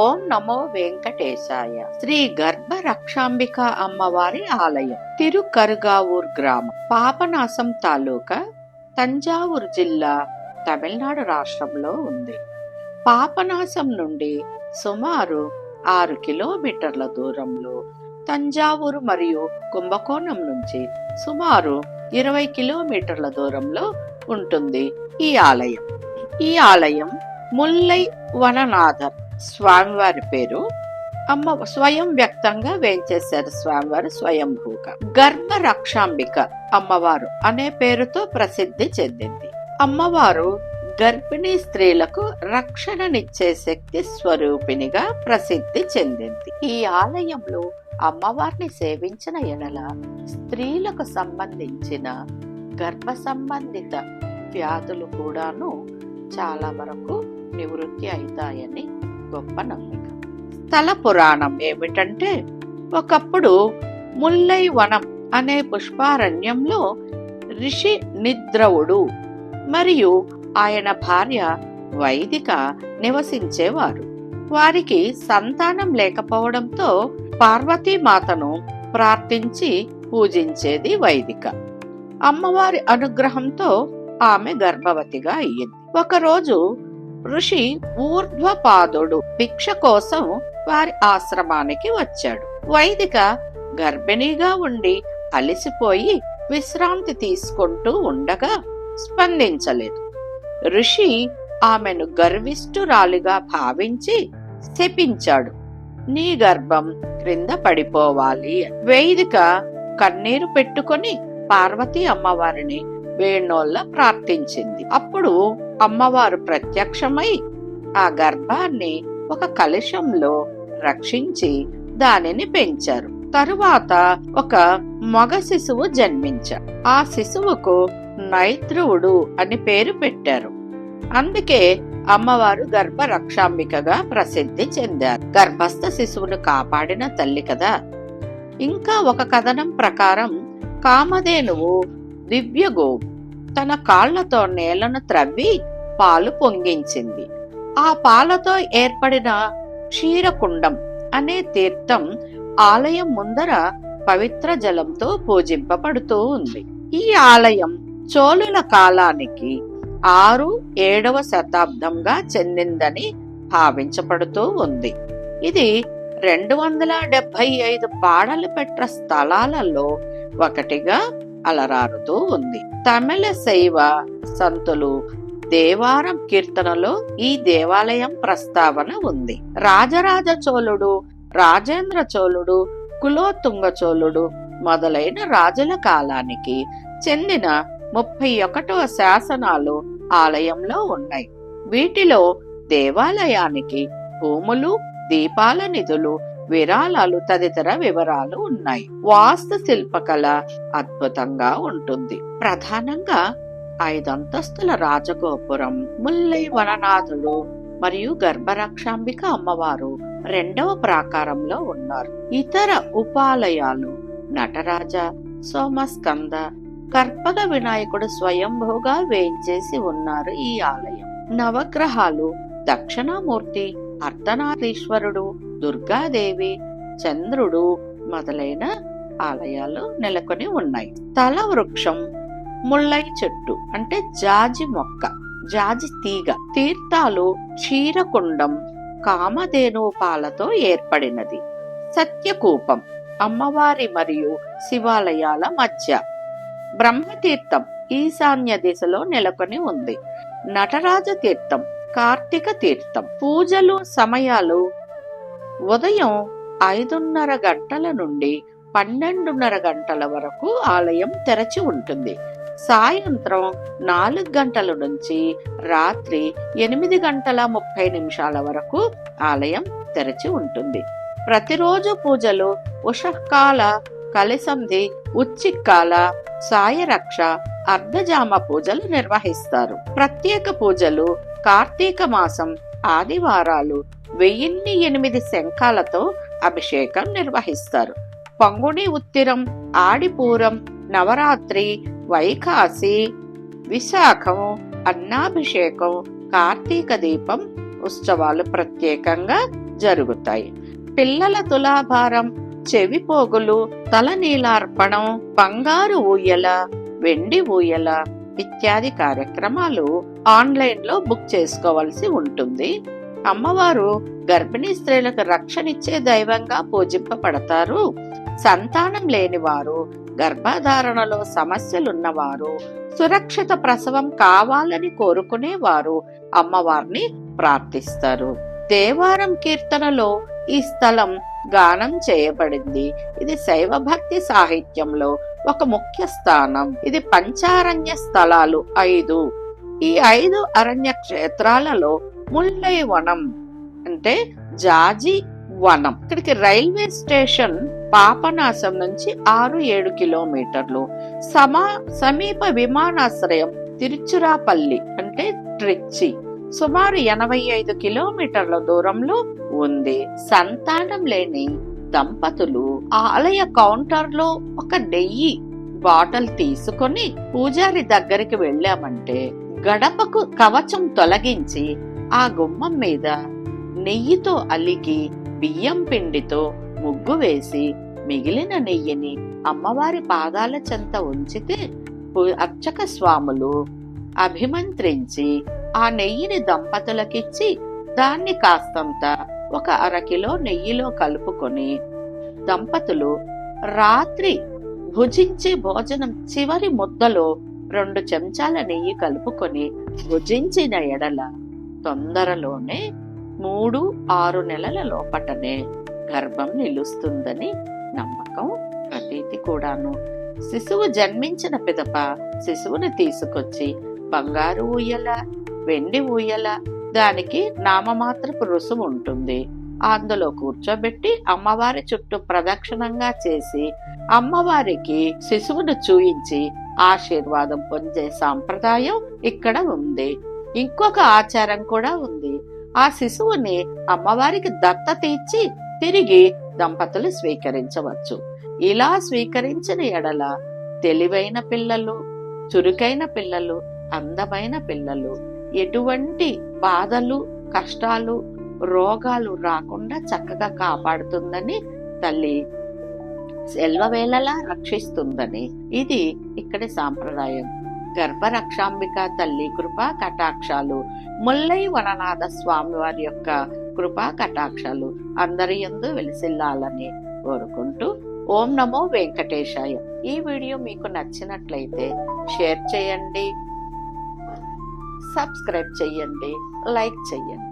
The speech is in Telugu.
ఓం నమో వెంకటేశాయ. శ్రీ గర్భ రక్షాంబిక అమ్మవారి ఆలయం తిరుకరుగావూర్ గ్రామం పాపనాశం తాలూకా తంజావూరు జిల్లా తమిళనాడు రాష్ట్రంలో ఉంది. పాపనాశం నుండి సుమారు ఆరు కిలోమీటర్ల దూరంలో తంజావూరు మరియు కుంభకోణం నుంచి సుమారు ఇరవై కిలోమీటర్ల దూరంలో ఉంటుంది ఈ ఆలయం. ఈ ఆలయం ముల్లై వననాథర్ స్వామివారి పేరు అమ్మ స్వయం వ్యక్తంగా వేయించేశారు స్వామివారు స్వయంభూగా. గర్భ రక్షాంబిక అమ్మవారు అనే పేరుతో ప్రసిద్ధి చెందింది. అమ్మవారు గర్భిణీ స్త్రీలకు రక్షణనిచ్చే శక్తి స్వరూపిణిగా ప్రసిద్ధి చెందింది. ఈ ఆలయంలో అమ్మవారిని సేవించిన ఎడల స్త్రీలకు సంబంధించిన గర్భ సంబంధిత వ్యాధులు కూడాను చాలా వరకు నివృత్తి అవుతాయని గొప్ప నమ్మిక. స్థల పురాణం ఏమిటంటే ఒకప్పుడు ముల్లై వనం అనే పుష్పారణ్యంలో ఋషి నిద్రవుడు మరియు ఆయన భార్య వైదిక నివసించేవారు. వారికి సంతానం లేకపోవడంతో పార్వతీమాతను ప్రార్థించి పూజించేది వైదిక. అమ్మవారి అనుగ్రహంతో ఆమె గర్భవతిగా అయ్యింది. ఒకరోజు ఋషి ఊర్ధ్వపాదుడు భిక్ష కోసం వారి ఆశ్రమానికి వచ్చాడు. వైదిక గర్భిణిగా ఉండి అలసిపోయి విశ్రాంతి తీసుకుంటూ ఉండగా స్పందించలేదు. ఋషి ఆమెను గర్విష్ఠురాలిగా భావించి శపించాడు. నీ గర్భం క్రింద పడిపోవాలి వైదిక కన్నీరు పెట్టుకొని పార్వతీ అమ్మవారిని వేణోళ్ళ ప్రార్థించింది అప్పుడు అమ్మవారు ప్రత్యక్షమై ఆ గర్భాన్ని ఒక కలశంలో రక్షించి దానిని పెంచారు. తరువాత ఒక మగ శిశువు జన్మించాడు. ఆ శిశువుకు నైద్రువుడు అని పేరు పెట్టారు. అందుకే అమ్మవారు గర్భ రక్షాంబికగా ప్రసిద్ధి చెందారు. గర్భస్థ శిశువును కాపాడిన తల్లి కదా! ఇంకా ఒక కథనం ప్రకారం కామధేనువు దివ్యగో తన కాళ్ళతో నేలను త్రవ్వి పాలు పొంగించింది. ఆ పాలతో ఏర్పడిన క్షీరకుండం అనే తీర్థం ఆలయం ముందర పవిత్ర జలంతో పూజింపబడుతూ ఉంది. ఈ ఆలయం చోళుల కాలానికి ఆరు ఏడవ శతాబ్దంగా చెందిందని భావించబడుతూ ఉంది. ఇది రెండు వందల డెబ్బై ఐదు పాడలు పెట్ట స్థలాలలో ఒకటిగా అలరారుతూ ఉంది. తమిళ శైవ సంతులు దేవారం కీర్తనలో ఈ దేవాలయం ప్రస్తావన ఉంది. రాజరాజ చోళుడు రాజేంద్ర చోళుడు కులోతుంగ చోళుడు మొదలైన రాజుల కాలానికి చెందిన ముప్పై ఒకటవ శాసనాలు ఆలయంలో ఉన్నాయి. వీటిలో దేవాలయానికి భూములు దీపాల నిధులు విరాళాలు తదితర వివరాలు ఉన్నాయి. వాస్తు శిల్పకళ అద్భుతంగా ఉంటుంది. ప్రధానంగా ఐదంతస్తుల రాజగోపురం ముల్లై వననాథుడు మరియు గర్భరక్షాంబిక అమ్మవారు రెండవ ప్రాకారంలో ఉన్నారు. ఇతర ఉపాలయాలు నటరాజ సోమస్కంద కర్పగ వినాయకుడు స్వయంభూగా వేయించేసి ఉన్నారు ఈ ఆలయం. నవగ్రహాలు దక్షిణామూర్తి అర్ధనారీశ్వరుడు దుర్గాదేవి చంద్రుడు మొదలైన ఆలయాలు నెలకొని ఉన్నాయి. తల వృక్షం ముళ్ళై చెట్టు అంటే జాజి మొక్క జాజి తీగ. తీర్థాలు క్షీరకుండం కామధేను పాలతో ఏర్పడినది. సత్యకూపం అమ్మవారి మరియు శివాలయాల మధ్య. బ్రహ్మతీర్థం ఈశాన్య దిశలో నెలకొని ఉంది. నటరాజ తీర్థం కార్తీక తీర్థం. పూజలు సమయాలు ఉదయం ఐదున్నర గంటల నుండి పన్నెండున్నర గంటల వరకు ఆలయం తెరచి ఉంటుంది. సాయంత్రం నాలుగు గంటల నుంచి రాత్రి ఎనిమిది గంటల ముప్పై నిమిషాల వరకు ఆలయం తెరచి ఉంటుంది. ప్రతిరోజు పూజలు ఉషకాల కలిసంధి ఉచ్చిక్కాల సాయరక్ష అర్ధజామ పూజలు నిర్వహిస్తారు. ప్రత్యేక పూజలు కార్తీక మాసం ఆదివారాలు వెయ్యిన్ని ఎనిమిది శంఖాలతో అభిషేకం నిర్వహిస్తారు. పంగుని ఉత్తిరం ఆడిపూరం నవరాత్రి వైకాసి విశాఖం అన్నాభిషేకం కార్తీక దీపం ఉత్సవాలు ప్రత్యేకంగా జరుగుతాయి. పిల్లల తులాభారం చెవి పోగులు తల నీలార్పణం బంగారు ఊయల వెండి ఊయల ఇత్యాది కార్యక్రమాలు ఆన్లైన్లో బుక్ చేసుకోవాల్సి ఉంటుంది. అమ్మవారు గర్భిణీ స్త్రీలకు రక్షణిచ్చే దైవంగా పూజింపబడతారు. సంతానం లేనివారు గర్భధారణలో సమస్యలున్నవారు సురక్షిత ప్రసవం కావాలని కోరుకునేవారు అమ్మవారిని ప్రార్థిస్తారు. దేవారం కీర్తనలో ఈ స్థలం గానం చేయబడింది. ఇది శైవ భక్తి సాహిత్యంలో ఒక ముఖ్య స్థానం. ఇది పంచారణ్య స్థలాలు ఐదు. ఈ ఐదు అరణ్య క్షేత్రాలలో ముల్లై వనం అంటే జాజి వనం. ఇక్కడికి రైల్వే స్టేషన్ పాపనాశం నుంచి ఆరు ఏడు కిలోమీటర్లు. సమా సమీప విమానాశ్రయం తిరుచురాపల్లి అంటే ట్రిచ్చి. సుమారు ఎనభై ఐదు కిలోమీటర్ల దూరంలో ఉంది. సంతానం లేని దంపతులు ఆలయ కౌంటర్లో ఒక నెయ్యి బాటిల్ తీసుకొని పూజారి దగ్గరికి వెళ్ళామంటే గడపకు కవచం తొలగించి ఆ గుమ్మం మీద నెయ్యితో అలికి బియ్యం పిండితో ముగ్గు వేసి మిగిలిన నెయ్యిని అమ్మవారి పాదాల చెంత ఉంచితే అర్చక స్వాములు అభిమంత్రించి ఆ నెయ్యిని దంపతులకిచ్చి దాన్ని కాస్తంత ఒక అరకిలో నెయ్యిలో కలుపుకొని దంపతులు రాత్రి భుజించే భోజనం చివరి ముద్దలో రెండు చెంచాల నెయ్యి కలుపుకొని భుజించిన ఎడల తొందరలోనే మూడు ఆరు నెలల లోపటనే గర్భం నిలుస్తుందని నమ్మకం ప్రతీతి కూడాను. శిశువు జన్మించిన పిదప శిశువుని తీసుకొచ్చి బంగారు ఊయల వెండి ఊయల దానికి నామమాత్రపు రుసుము ఉంటుంది. అందులో కూర్చోబెట్టి అమ్మవారి చుట్టూ ప్రదక్షిణంగా చేసి అమ్మవారికి శిశువును చూయించి ఆశీర్వాదం పొందే సాంప్రదాయం ఇక్కడ ఉంది. ఇంకొక ఆచారం కూడా ఉంది. ఆ శిశువుని అమ్మవారికి దత్తత ఇచ్చి తిరిగి దంపతులు స్వీకరించవచ్చు. ఇలా స్వీకరించిన ఎడల తెలివైన పిల్లలు చురుకైన పిల్లలు అందమైన పిల్లలు ఎటువంటి బాధలు కష్టాలు రోగాలు రాకుండా చక్కగా కాపాడుతుందని తల్లి సెల్వవేళలా రక్షిస్తుందని. ఇది ఇక్కడి సాంప్రదాయం. గర్భరక్షాంబిక తల్లి కృపా కటాక్షాలు. ముల్లై వననాథ స్వామి వారి యొక్క కృపా కటాక్షాలు. అందరి ఎందు వెలిసిల్లాలని కోరుకుంటూ ఓం నమో వెంకటేశాయ. ఈ వీడియో మీకు నచ్చినట్లయితే షేర్ చేయండి సబ్స్క్రైబ్ చేయండి లైక్ చేయండి